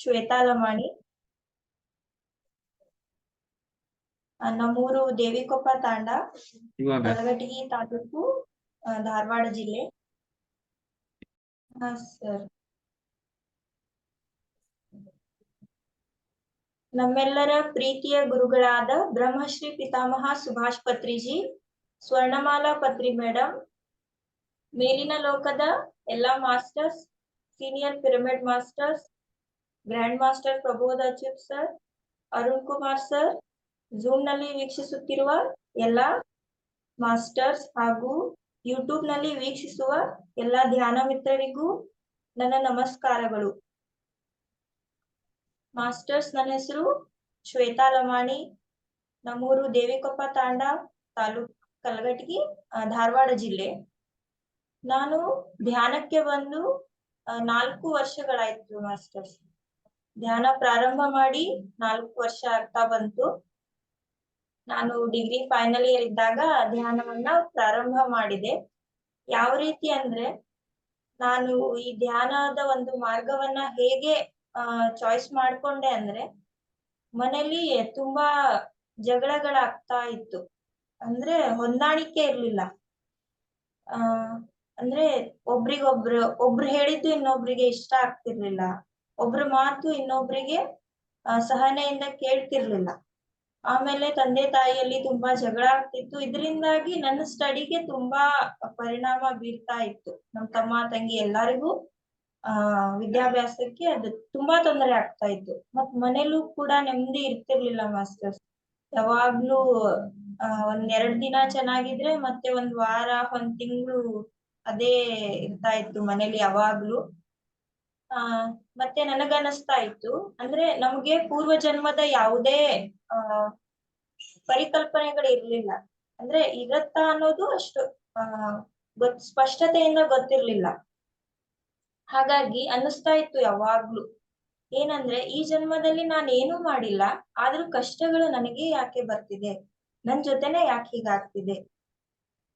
ಶ್ವೇತಾ ಲಮಾಣಿ ನಮ್ಮೂರು ದೇವಿಕೊಪ್ಪ ತಾಂಡ ಕಲಘಟಗಿ ತಾಲೂಕು ಧಾರವಾಡ ಜಿಲ್ಲೆ. ಸರ್. ನಮ್ಮೆಲ್ಲರ ಪ್ರೀತಿಯ ಗುರುಗಳಾದ ಬ್ರಹ್ಮಶ್ರೀ ಪಿತಾಮಹ ಸುಭಾಷ್ ಪತ್ರಿಜಿ ಸ್ವರ್ಣಮಾಲಾ ಪತ್ರಿ ಮೇಡಮ್ ಮೇಲಿನ ಲೋಕದ ಎಲ್ಲಾ masters senior pyramid masters grand master Prabodha Achyut sir Arun Kumar sir ಝೂಮ್ನಲ್ಲಿ ವೀಕ್ಷಿಸುತ್ತಿರುವ ಎಲ್ಲ ಮಾಸ್ಟರ್ಸ್ ಹಾಗೂ ಯೂಟ್ಯೂಬ್ನಲ್ಲಿ ವೀಕ್ಷಿಸುವ ಎಲ್ಲಾ ಧ್ಯಾನ ಮಿತ್ರರಿಗೂ ನನ್ನ ನಮಸ್ಕಾರಗಳು. ಮಾಸ್ಟರ್ಸ್ ನನ್ನ ಹೆಸರು ಶ್ವೇತಾ ಲಮಾಣಿ ನಮ್ಮೂರು ದೇವಿಕೊಪ್ಪ ತಾಂಡ ತಾಲೂಕ್ ಕಲಘಟಗಿ ಧಾರವಾಡ ಜಿಲ್ಲೆ. ನಾನು ಧ್ಯಾನಕ್ಕೆ ಬಂದು ನಾಲ್ಕು ವರ್ಷಗಳಾಯ್ತು ಮಾಸ್ಟರ್ಸ್. ಧ್ಯಾನ ಪ್ರಾರಂಭ ಮಾಡಿ ನಾಲ್ಕು ವರ್ಷ ಆಗ್ತಾ ಬಂತು. ನಾನು ಡಿಗ್ರಿ ಫೈನಲ್ ಇಯರ್ ಇದ್ದಾಗ ಧ್ಯಾನವನ್ನ ಪ್ರಾರಂಭ ಮಾಡಿದೆ. ಯಾವ ರೀತಿ ಅಂದ್ರೆ ನಾನು ಈ ಧ್ಯಾನದ ಒಂದು ಮಾರ್ಗವನ್ನ ಹೇಗೆ ಚಾಯ್ಸ್ ಮಾಡ್ಕೊಂಡೆ ಅಂದ್ರೆ ಮನೇಲಿ ತುಂಬಾ ಜಗಳಗಳಾಗ್ತಾ ಇತ್ತು. ಅಂದ್ರೆ ಹೊಂದಾಣಿಕೆ ಇರ್ಲಿಲ್ಲ. ಆ, ಅಂದ್ರೆ ಒಬ್ರಿಗೊಬ್ರು, ಒಬ್ರು ಹೇಳಿದ್ದು ಇನ್ನೊಬ್ರಿಗೆ ಇಷ್ಟ ಆಗ್ತಿರ್ಲಿಲ್ಲ. ಒಬ್ರ ಮಾತು ಇನ್ನೊಬ್ರಿಗೆ ಸಹನೆಯಿಂದ ಕೇಳ್ತಿರ್ಲಿಲ್ಲ. ಆಮೇಲೆ ತಂದೆ ತಾಯಿಯಲ್ಲಿ ತುಂಬಾ ಜಗಳ ಆಗ್ತಿತ್ತು. ಇದರಿಂದಾಗಿ ನನ್ನ ಸ್ಟಡಿಗೆ ತುಂಬಾ ಪರಿಣಾಮ ಬೀರ್ತಾ ಇತ್ತು. ನಮ್ ತಮ್ಮ, ತಂಗಿ ಎಲ್ಲರಿಗೂ, ಆ, ವಿದ್ಯಾಭ್ಯಾಸಕ್ಕೆ ಅದು ತುಂಬಾ ತೊಂದರೆ ಆಗ್ತಾ ಇತ್ತು. ಮತ್ ಮನೇಲೂ ಕೂಡ ನೆಮ್ಮದಿ ಇರ್ತಿರ್ಲಿಲ್ಲ ಮಾಸ್ಟರ್ಸ್. ಯಾವಾಗ್ಲೂ ಒಂದ್ ಎರಡ್ ದಿನ ಚೆನ್ನಾಗಿದ್ರೆ ಮತ್ತೆ ಒಂದ್ ವಾರ, ಒಂದ್ ತಿಂಗಳು ಅದೇ ಇರ್ತಾ ಇತ್ತು ಮನೇಲಿ ಯಾವಾಗ್ಲೂ. ಆ ಮತ್ತೆ ನನಗನ್ನಿಸ್ತಾ ಇತ್ತು ಅಂದ್ರೆ ನಮ್ಗೆ ಪೂರ್ವ ಜನ್ಮದ ಯಾವುದೇ, ಆ ಪರಿಕಲ್ಪನೆಗಳು ಇರ್ಲಿಲ್ಲ ಅಂದ್ರೆ ಇರತ್ತಾ ಅನ್ನೋದು ಅಷ್ಟು, ಆ, ಗೊತ್, ಸ್ಪಷ್ಟತೆಯಿಂದ ಗೊತ್ತಿರ್ಲಿಲ್ಲ. ಹಾಗಾಗಿ ಅನ್ನಿಸ್ತಾ ಇತ್ತು ಯಾವಾಗ್ಲೂ. ಏನಂದ್ರೆ ಈ ಜನ್ಮದಲ್ಲಿ ನಾನ್ ಏನೂ ಮಾಡಿಲ್ಲ, ಆದ್ರೂ ಕಷ್ಟಗಳು ನನಗೆ ಯಾಕೆ ಬರ್ತಿದೆ? ನನ್ ಜೊತೆನೆ ಯಾಕೆ ಹೀಗಾಗ್ತಿದೆ?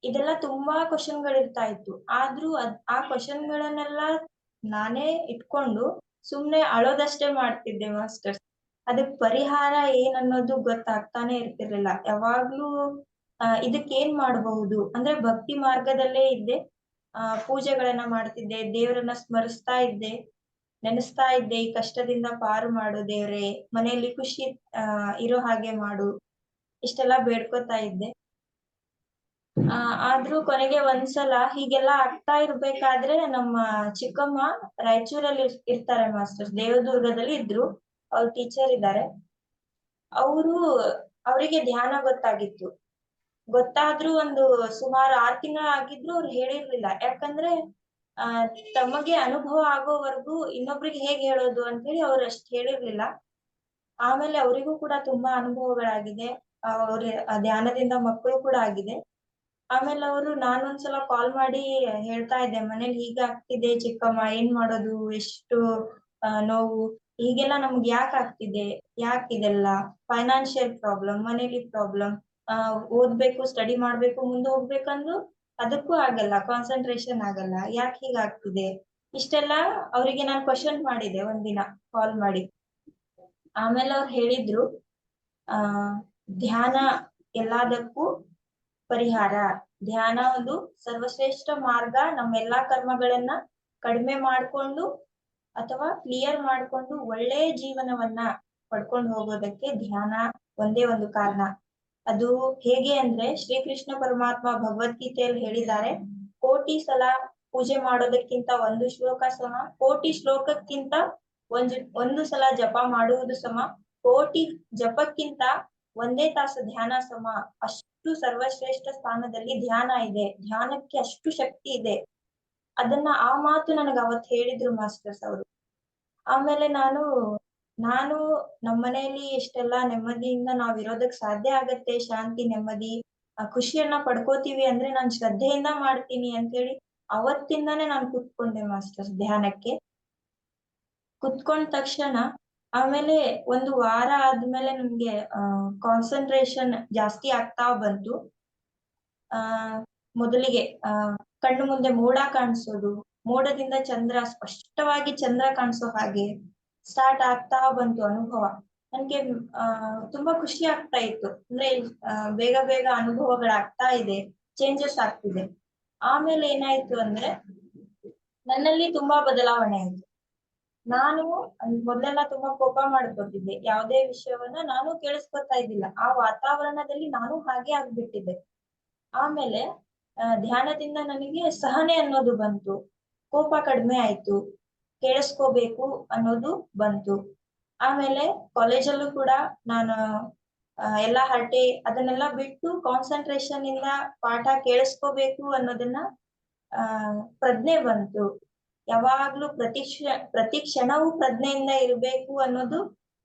ಇದೆಲ್ಲ ತುಂಬಾ ಕ್ವಶನ್ಗಳು ಇರ್ತಾ ಇತ್ತು. ಆದ್ರೂ ಅದ್, ಆ ಕ್ವಶನ್ಗಳನ್ನೆಲ್ಲ ನಾನೇ ಇಟ್ಕೊಂಡು ಸುಮ್ನೆ ಅಳೋದಷ್ಟೇ ಮಾಡ್ತಿದ್ದೆ ಮಾಸ್ಟರ್ಸ್. ಅದಕ್ ಪರಿಹಾರ ಏನ್ ಅನ್ನೋದು ಗೊತ್ತಾಗ್ತಾನೆ ಇರ್ತಿರ್ಲಿಲ್ಲ. ಯಾವಾಗ್ಲೂ, ಆ ಇದಕ್ ಏನ್ ಮಾಡಬಹುದು? ಅಂದ್ರೆ ಭಕ್ತಿ ಮಾರ್ಗದಲ್ಲೇ ಇದ್ದೆ. ಆ, ಪೂಜೆಗಳನ್ನ ಮಾಡ್ತಿದ್ದೆ, ದೇವರನ್ನ ಸ್ಮರಿಸ್ತಾ ಇದ್ದೆ, ನೆನೆಸ್ತಾ ಇದ್ದೆ, ಈ ಕಷ್ಟದಿಂದ ಪಾರು ಮಾಡು ದೇವ್ರೆ, ಮನೆಯಲ್ಲಿ ಖುಷಿ, ಆ, ಇರೋ ಹಾಗೆ ಮಾಡು, ಇಷ್ಟೆಲ್ಲಾ ಬೇಡ್ಕೊತಾ ಇದ್ದೆ. ಆದ್ರೂ ಕೊನೆಗೆ ಒಂದ್ಸಲ ಹೀಗೆಲ್ಲ ಆಗ್ತಾ ಇರ್ಬೇಕಾದ್ರೆ ನಮ್ಮ ಚಿಕ್ಕಮ್ಮ ರಾಯಚೂರಲ್ಲಿ ಇರ್- ಇರ್ತಾರೆ ಮಾಸ್ಟರ್ ದೇವದುರ್ಗದಲ್ಲಿ ಇದ್ರು. ಅವ್ರ ಟೀಚರ್ ಇದ್ದಾರೆ ಅವರು ಅವರಿಗೆ ಧ್ಯಾನ ಗೊತ್ತಾಗಿತ್ತು. ಗೊತ್ತಾದ್ರೂ ಒಂದು ಸುಮಾರು ಆರ್ ತಿಂಗಳ ಆಗಿದ್ರು ಅವ್ರು ಹೇಳಿರ್ಲಿಲ್ಲ. ಯಾಕಂದ್ರೆ, ಆ, ತಮಗೆ ಅನುಭವ ಆಗೋವರೆಗೂ ಇನ್ನೊಬ್ರಿಗೆ ಹೇಗ್ ಹೇಳೋದು ಅಂತೇಳಿ ಅವ್ರು ಅಷ್ಟ್ ಹೇಳಿರ್ಲಿಲ್ಲ. ಆಮೇಲೆ ಅವರಿಗೂ ಕೂಡ ತುಂಬಾ ಅನುಭವಗಳಾಗಿದೆ. ಅವ್ರ ಧ್ಯಾನದಿಂದ ಮಕ್ಕಳು ಕೂಡ ಆಗಿದೆ. ಆಮೇಲೆ ಅವರು ನಾನೊಂದ್ಸಲ ಕಾಲ್ ಮಾಡಿ ಹೇಳ್ತಾ ಇದ್ದೆ, ಮನೇಲಿ ಹೀಗ್ ಆಗ್ತಿದೆ ಚಿಕ್ಕಮ್ಮ, ಏನ್ ಮಾಡೋದು, ಎಷ್ಟು ನೋವು, ಹೀಗೆಲ್ಲ ನಮ್ಗೆ ಯಾಕೆ ಆಗ್ತಿದೆ, ಯಾಕೆ ಇದೆಲ್ಲ? ಫೈನಾನ್ಷಿಯಲ್ ಪ್ರಾಬ್ಲಮ್ ಮನೇಲಿ ಪ್ರಾಬ್ಲಮ್ ಓದ್ಬೇಕು ಸ್ಟಡಿ ಮಾಡ್ಬೇಕು, ಮುಂದೆ ಹೋಗ್ಬೇಕಂದ್ರು ಅದಕ್ಕೂ ಆಗಲ್ಲ ಕಾನ್ಸಂಟ್ರೇಷನ್ ಆಗಲ್ಲ, ಯಾಕೆ ಹೀಗಾಗ್ತಿದೆ ಇಷ್ಟೆಲ್ಲ ಅವರಿಗೆ ನಾನು ಕ್ವಶನ್ ಮಾಡಿದೆ ಒಂದಿನ ಕಾಲ್ ಮಾಡಿ. ಆಮೇಲೆ ಅವ್ರು ಹೇಳಿದ್ರು, ಆ, ಧ್ಯಾನ ಎಲ್ಲದಕ್ಕೂ ಪರಿಹಾರ. ಧ್ಯಾನ ಒಂದು ಸರ್ವಶ್ರೇಷ್ಠ ಮಾರ್ಗ. ನಮ್ಮೆಲ್ಲಾ ಕರ್ಮಗಳನ್ನ ಕಡಿಮೆ ಮಾಡ್ಕೊಂಡು ಅಥವಾ ಕ್ಲಿಯರ್ ಮಾಡ್ಕೊಂಡು ಒಳ್ಳೆ ಜೀವನವನ್ನ ಪಡ್ಕೊಂಡು ಹೋಗೋದಕ್ಕೆ ಧ್ಯಾನ ಒಂದೇ ಒಂದು ಕಾರಣ. ಅದು ಹೇಗೆ ಅಂದ್ರೆ ಶ್ರೀಕೃಷ್ಣ ಪರಮಾತ್ಮ ಭಗವದ್ಗೀತೆಯಲ್ಲಿ ಹೇಳಿದ್ದಾರೆ, ಕೋಟಿ ಸಲ ಪೂಜೆ ಮಾಡೋದಕ್ಕಿಂತ ಒಂದು ಶ್ಲೋಕ ಸಮ, ಕೋಟಿ ಶ್ಲೋಕಕ್ಕಿಂತ ಒಂದು ಒಂದು ಸಲ ಜಪ ಮಾಡುವುದು ಸಮ, ಕೋಟಿ ಜಪಕ್ಕಿಂತ ಒಂದೇ ತಾಸು ಧ್ಯಾನ ಸಮ. ಅಷ್ಟು ಸರ್ವಶ್ರೇಷ್ಠ ಸ್ಥಾನದಲ್ಲಿ ಧ್ಯಾನ ಇದೆ. ಧ್ಯಾನಕ್ಕೆ ಅಷ್ಟು ಶಕ್ತಿ ಇದೆ. ಅದನ್ನ ಆ ಮಾತು ನನಗೆ ಅವತ್ ಹೇಳಿದ್ರು ಮಾಸ್ಟರ್ಸ್ ಅವರು. ಆಮೇಲೆ ನಾನು ನಾನು ನಮ್ಮ ಮನೆಯಲ್ಲಿ ಎಷ್ಟೆಲ್ಲಾ ನೆಮ್ಮದಿಯಿಂದ ನಾವ್ ಇರೋದಕ್ ಸಾಧ್ಯ ಆಗತ್ತೆ, ಶಾಂತಿ, ನೆಮ್ಮದಿ ಖುಷಿಯನ್ನ ಪಡ್ಕೋತೀವಿ ಅಂದ್ರೆ ನಾನ್ ಶ್ರದ್ಧೆಯಿಂದ ಮಾಡ್ತೀನಿ ಅಂತ ಹೇಳಿ ಅವತ್ತಿಂದಾನೇ ನಾನು ಕುತ್ಕೊಂಡೆ ಮಾಸ್ಟರ್ಸ್ ಧ್ಯಾನಕ್ಕೆ. ಕುತ್ಕೊಂಡ ತಕ್ಷಣ ಆಮೇಲೆ ಒಂದು ವಾರ ಆದ್ಮೇಲೆ ನಮ್ಗೆ ಕಾನ್ಸಂಟ್ರೇಷನ್ ಜಾಸ್ತಿ ಆಗ್ತಾ ಬಂತು. ಆ, ಮೊದಲಿಗೆ, ಆ, ಕಣ್ಣು ಮುಂದೆ ಮೋಡ ಕಾಣಿಸೋದು, ಮೋಡದಿಂದ ಚಂದ್ರ ಸ್ಪಷ್ಟವಾಗಿ ಚಂದ್ರ ಕಾಣಿಸೋ ಹಾಗೆ ಸ್ಟಾರ್ಟ್ ಆಗ್ತಾ ಬಂತು ಅನುಭವ. ನನ್ಗೆ, ಆ, ತುಂಬಾ ಖುಷಿ ಆಗ್ತಾ ಇತ್ತು. ಅಂದ್ರೆ ಬೇಗ ಬೇಗ ಅನುಭವಗಳಾಗ್ತಾ ಇದೆ ಚೇಂಜಸ್ ಆಗ್ತಿದೆ. ಆಮೇಲೆ ಏನಾಯ್ತು ಅಂದ್ರೆ, ನನ್ನಲ್ಲಿ ತುಂಬಾ ಬದಲಾವಣೆ ಆಯ್ತು. ನಾನು ಮೊದಲೆಲ್ಲ ತುಂಬಾ ಕೋಪ ಮಾಡ್ಕೊತಿದ್ದೆ. ಯಾವುದೇ ವಿಷಯವನ್ನ ನಾನು ಕೇಳಿಸ್ಕೊತಾ ಇದ್ದಿಲ್ಲ. ಆ ವಾತಾವರಣದಲ್ಲಿ ನಾನು ಹಾಗೆ ಆಗ್ಬಿಟ್ಟಿದ್ದೆ. ಆಮೇಲೆ ಧ್ಯಾನದಿಂದ ನನಗೆ ಸಹನೆ ಅನ್ನೋದು ಬಂತು. ಕೋಪ ಕಡಿಮೆ ಆಯ್ತು. ಕೇಳಿಸ್ಕೋಬೇಕು ಅನ್ನೋದು ಬಂತು. ಆಮೇಲೆ ಕಾಲೇಜಲ್ಲೂ ಕೂಡ ನಾನು ಎಲ್ಲ ಹರಟೆ ಅದನ್ನೆಲ್ಲ ಬಿಟ್ಟು ಕಾನ್ಸಂಟ್ರೇಷನ್ ಇಂದ ಪಾಠ ಕೇಳಿಸ್ಕೋಬೇಕು ಅನ್ನೋದನ್ನ, ಆ, ಪ್ರಜ್ಞೆ ಬಂತು. ಯಾವಾಗ್ಲೂ ಪ್ರತಿ ಕ್ಷ ಪ್ರತಿ ಕ್ಷಣವೂ ಪ್ರಜ್ಞೆಯಿಂದ ಇರ್ಬೇಕು ಅನ್ನೋದು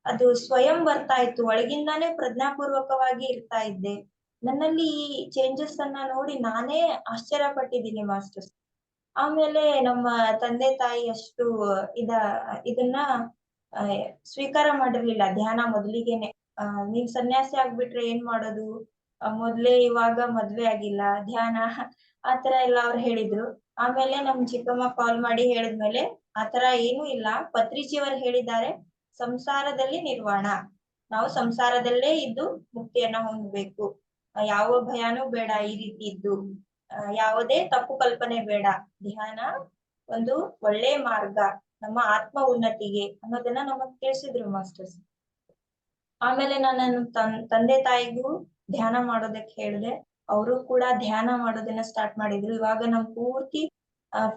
ಅದು ಸ್ವಯಂ ಬರ್ತಾ ಇತ್ತು. ಒಳಗಿಂದಾನೇ ಪ್ರಜ್ಞಾಪೂರ್ವಕವಾಗಿ ಇರ್ತಾ ಇದ್ದೆ. ನನ್ನಲ್ಲಿ ಈ ಚೇಂಜಸ್ ಅನ್ನ ನೋಡಿ ನಾನೇ ಆಶ್ಚರ್ಯ ಪಟ್ಟಿದ್ದೀನಿ ಮಾಸ್ಟರ್ಸ್. ಆಮೇಲೆ ನಮ್ಮ ತಂದೆ ತಾಯಿ ಅಷ್ಟು ಇದ, ಇದನ್ನ ಸ್ವೀಕಾರ ಮಾಡಿರ್ಲಿಲ್ಲ. ಧ್ಯಾನ ಮೊದಲಿಗೆನೆ. ನೀನ್ ಸನ್ಯಾಸಿ ಆಗ್ಬಿಟ್ರೆ ಏನ್ ಮಾಡೋದು? ಮೊದ್ಲೇ ಇವಾಗ ಮದ್ವೆ ಆಗಿಲ್ಲ. ಧ್ಯಾನ ಆತರ ಎಲ್ಲ ಅವ್ರು ಹೇಳಿದ್ರು. ಆಮೇಲೆ ನಮ್ ಚಿಕ್ಕಮ್ಮ ಕಾಲ್ ಮಾಡಿ ಹೇಳಿದ್ಮೇಲೆ ಆತರ ಏನೂ ಇಲ್ಲ. ಪತ್ರಿಜಿಯವರು ಹೇಳಿದ್ದಾರೆ, ಸಂಸಾರದಲ್ಲಿ ನಿರ್ವಾಣ. ನಾವು ಸಂಸಾರದಲ್ಲೇ ಇದ್ದು ಮುಕ್ತಿಯನ್ನ ಹೊಂದ್ಬೇಕು. ಯಾವ ಭಯನೂ ಬೇಡ ಈ ರೀತಿ ಇದ್ದು. ಯಾವುದೇ ತಪ್ಪು ಕಲ್ಪನೆ ಬೇಡ. ಧ್ಯಾನ ಒಂದು ಒಳ್ಳೆ ಮಾರ್ಗ, ನಮ್ಮ ಆತ್ಮ ಉನ್ನತಿಗೆ ಅನ್ನೋದನ್ನ ನಮಗ್ ತಿಳಿಸಿದ್ರು ಮಾಸ್ಟರ್ಸ್. ಆಮೇಲೆ ನಾನು ತಂದೆ ತಾಯಿಗೂ ಧ್ಯಾನ ಮಾಡೋದಕ್ಕೆ ಹೇಳಿದೆ. ಅವರು ಕೂಡ ಧ್ಯಾನ ಮಾಡೋದನ್ನ ಸ್ಟಾರ್ಟ್ ಮಾಡಿದ್ರು. ಇವಾಗ ನಾವು ಪೂರ್ತಿ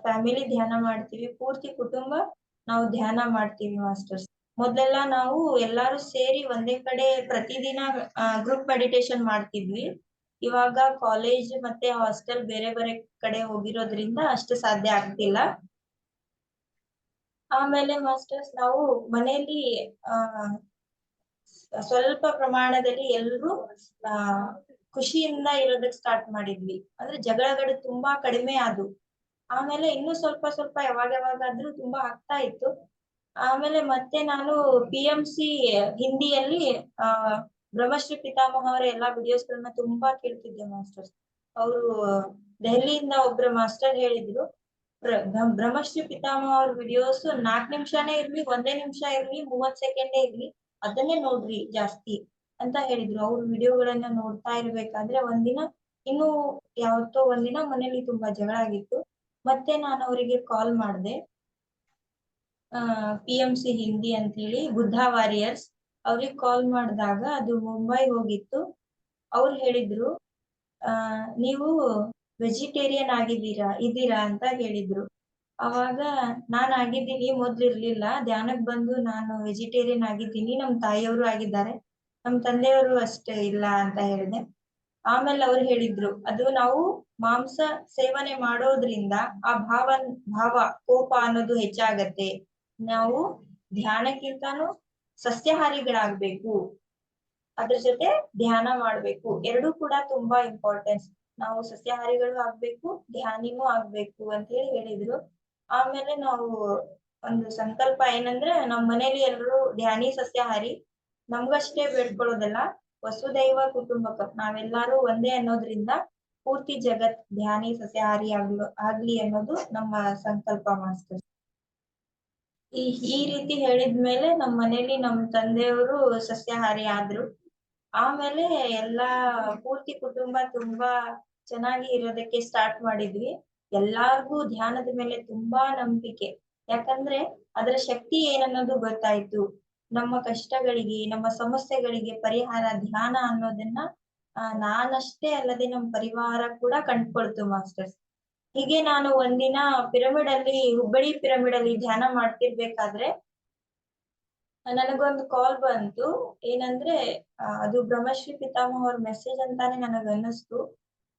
ಫ್ಯಾಮಿಲಿ ಧ್ಯಾನ ಮಾಡ್ತೀವಿ. ಪೂರ್ತಿ ಕುಟುಂಬ ನಾವು ಧ್ಯಾನ ಮಾಡ್ತೀವಿ ಮಾಸ್ಟರ್ಸ್ ಮೊದ್ಲೆಲ್ಲ ನಾವು ಎಲ್ಲಾರು ಸೇರಿ ಒಂದೇ ಕಡೆ ಪ್ರತಿದಿನ ಗ್ರೂಪ್ ಮೆಡಿಟೇಷನ್ ಮಾಡ್ತಿದ್ವಿ. ಇವಾಗ ಕಾಲೇಜ್ ಮತ್ತೆ ಹಾಸ್ಟೆಲ್ ಬೇರೆ ಬೇರೆ ಕಡೆ ಹೋಗಿರೋದ್ರಿಂದ ಅಷ್ಟು ಸಾಧ್ಯ ಆಗ್ತಿಲ್ಲ. ಆಮೇಲೆ ಮಾಸ್ಟರ್ಸ್ ನಾವು ಮನೆಯಲ್ಲಿ ಸ್ವಲ್ಪ ಪ್ರಮಾಣದಲ್ಲಿ ಎಲ್ರು ಖುಷಿಯಿಂದ ಇರೋದಕ್ ಸ್ಟಾರ್ಟ್ ಮಾಡಿದ್ವಿ. ಅಂದ್ರೆ ಜಗಳಗಳು ತುಂಬಾ ಕಡಿಮೆ ಆದ್ವು. ಆಮೇಲೆ ಇನ್ನು ಸ್ವಲ್ಪ ಸ್ವಲ್ಪ ಯಾವಾಗ ಯಾವಾಗಾದ್ರೂ ತುಂಬಾ ಆಗ್ತಾ ಇತ್ತು. ಆಮೇಲೆ ಮತ್ತೆ ನಾನು ಪಿ ಎಂ ಸಿ ಹಿಂದಿಯಲ್ಲಿ, ಆ, ಬ್ರಹ್ಮಶ್ರೀ ಪಿತಾಮಹ ಅವರ ಎಲ್ಲಾ ವಿಡಿಯೋಸ್ ಗಳನ್ನ ತುಂಬಾ ಕೇಳ್ತಿದ್ದೆ ಮಾಸ್ಟರ್ಸ್ ಅವರು ದೆಹಲಿಯಿಂದ ಒಬ್ರು ಮಾಸ್ಟರ್ ಹೇಳಿದ್ರು, ಬ್ರ- ಬ್ರಹ್ಮ- ಬ್ರಹ್ಮಶ್ರೀ ಪಿತಾಮಹ ಅವ್ರ ವಿಡಿಯೋಸ್ ನಾಲ್ಕ್ ನಿಮಿಷನೇ ಇರ್ಲಿ, ಒಂದೇ ನಿಮಿಷ ಇರ್ಲಿ ಮೂವತ್ ಸೆಕೆಂಡೇ ಇರ್ಲಿ, ಅದನ್ನೇ ನೋಡ್ರಿ ಜಾಸ್ತಿ. ಅಂತ ಹೇಳಿದ್ರು. ಅವ್ರ ವಿಡಿಯೋಗಳನ್ನ ನೋಡ್ತಾ ಇರ್ಬೇಕಾದ್ರೆ ಒಂದಿನ ಇನ್ನು ಯಾವತ್ತೋ ಒಂದಿನ ಮನೇಲಿ ತುಂಬಾ ಜಗಳ ಆಗಿತ್ತು. ಮತ್ತೆ ನಾನು ಅವರಿಗೆ ಕಾಲ್ ಮಾಡ್ದೆ. ಪಿ ಎಂ ಹಿಂದಿ ಅಂತ ಹೇಳಿ ಬುದ್ಧ ವಾರಿಯರ್ಸ್ ಅವ್ರಿಗೆ ಕಾಲ್ ಮಾಡಿದಾಗ ಅದು ಮುಂಬೈ ಹೋಗಿತ್ತು. ಅವ್ರು ಹೇಳಿದ್ರು, ಆ, ನೀವು ವೆಜಿಟೇರಿಯನ್ ಆಗಿದ್ದೀರಾ, ಇದ್ದೀರಾ ಅಂತ ಹೇಳಿದ್ರು. ಅವಾಗ ನಾನ್ ಆಗಿದ್ದೀನಿ, ಮೊದ್ಲು ಇರ್ಲಿಲ್ಲ. ಧ್ಯಾನಕ್ ಬಂದು ನಾನು ವೆಜಿಟೇರಿಯನ್ ಆಗಿದ್ದೀನಿ. ನಮ್ ತಾಯಿಯವರು ಆಗಿದ್ದಾರೆ. ನಮ್ ತಂದೆಯವರು ಅಷ್ಟೇ ಇಲ್ಲ ಅಂತ ಹೇಳಿದೆ. ಆಮೇಲೆ ಅವ್ರು ಹೇಳಿದ್ರು, ಅದು ನಾವು ಮಾಂಸ ಸೇವನೆ ಮಾಡೋದ್ರಿಂದ ಆ ಭಾವ ಭಾವ, ಕೋಪ ಅನ್ನೋದು ಹೆಚ್ಚಾಗತ್ತೆ. ನಾವು ಧ್ಯಾನಕ್ಕಿಂತಾನು ಸಸ್ಯಾಹಾರಿಗಳಾಗ್ಬೇಕು. ಅದ್ರ ಜೊತೆ ಧ್ಯಾನ ಮಾಡ್ಬೇಕು. ಎರಡೂ ಕೂಡ ತುಂಬಾ ಇಂಪಾರ್ಟೆನ್ಸ್ ನಾವು ಸಸ್ಯಾಹಾರಿಗಳು ಆಗ್ಬೇಕು, ಧ್ಯಾನಿನೂ ಆಗ್ಬೇಕು ಅಂತ ಹೇಳಿ ಹೇಳಿದ್ರು. ಆಮೇಲೆ ನಾವು ಒಂದು ಸಂಕಲ್ಪ ಏನಂದ್ರೆ ನಮ್ಮ ಮನೇಲಿ ಎಲ್ರು ಧ್ಯಾನಿ, ಸಸ್ಯಾಹಾರಿ ನಮ್ಗಷ್ಟೇ ಬೇಡ್ಕೊಳ್ಳೋದಲ್ಲ. ವಸುದೈವ ಕುಟುಂಬಕ ನಾವೆಲ್ಲರೂ ಒಂದೇ ಅನ್ನೋದ್ರಿಂದ ಪೂರ್ತಿ ಜಗತ್ ಧ್ಯಾನಿ, ಸಸ್ಯಾಹಾರಿ ಆಗ್ಲು ಆಗ್ಲಿ ಅನ್ನೋದು ನಮ್ಮ ಸಂಕಲ್ಪ ಮಾಸ್ಟರ್. ಈ ಈ ರೀತಿ ಹೇಳಿದ್ಮೇಲೆ ನಮ್ ಮನೇಲಿ ನಮ್ ತಂದೆಯವರು ಸಸ್ಯಾಹಾರಿ ಆದ್ರು. ಆಮೇಲೆ ಎಲ್ಲಾ ಪೂರ್ತಿ ಕುಟುಂಬ ತುಂಬಾ ಚೆನ್ನಾಗಿ ಇರೋದಕ್ಕೆ ಸ್ಟಾರ್ಟ್ ಮಾಡಿದ್ವಿ. ಎಲ್ಲಾರ್ಗೂ ಧ್ಯಾನದ ಮೇಲೆ ತುಂಬಾ ನಂಬಿಕೆ. ಯಾಕಂದ್ರೆ ಅದರ ಶಕ್ತಿ ಏನನ್ನೋದು ಗೊತ್ತಾಯ್ತು. ನಮ್ಮ ಕಷ್ಟಗಳಿಗೆ, ನಮ್ಮ ಸಮಸ್ಯೆಗಳಿಗೆ ಪರಿಹಾರ, ಧ್ಯಾನ ಅನ್ನೋದನ್ನ ನಾನಷ್ಟೇ ಅಲ್ಲದೆ ನಮ್ಮ ಪರಿವಾರ ಕೂಡ ಕಂಡ್ಕೊಳ್ತು ಮಾಸ್ಟರ್ಸ್. ಹೀಗೆ ನಾನು ಒಂದಿನ ಪಿರಮಿಡ್ ಅಲ್ಲಿ ಹುಬ್ಬಳ್ಳಿ ಪಿರಮಿಡ್ ಅಲ್ಲಿ ಧ್ಯಾನ ಮಾಡ್ತಿರ್ಬೇಕಾದ್ರೆ, ನನಗೊಂದು ಕಾಲ್ ಬಂತು. ಏನಂದ್ರೆ ಅದು ಬ್ರಹ್ಮಶ್ರೀ ಪಿತಾಮಹ ಅವ್ರ ಮೆಸೇಜ್ ಅಂತಾನೆ ನನಗ್ ಅನ್ನಿಸ್ತು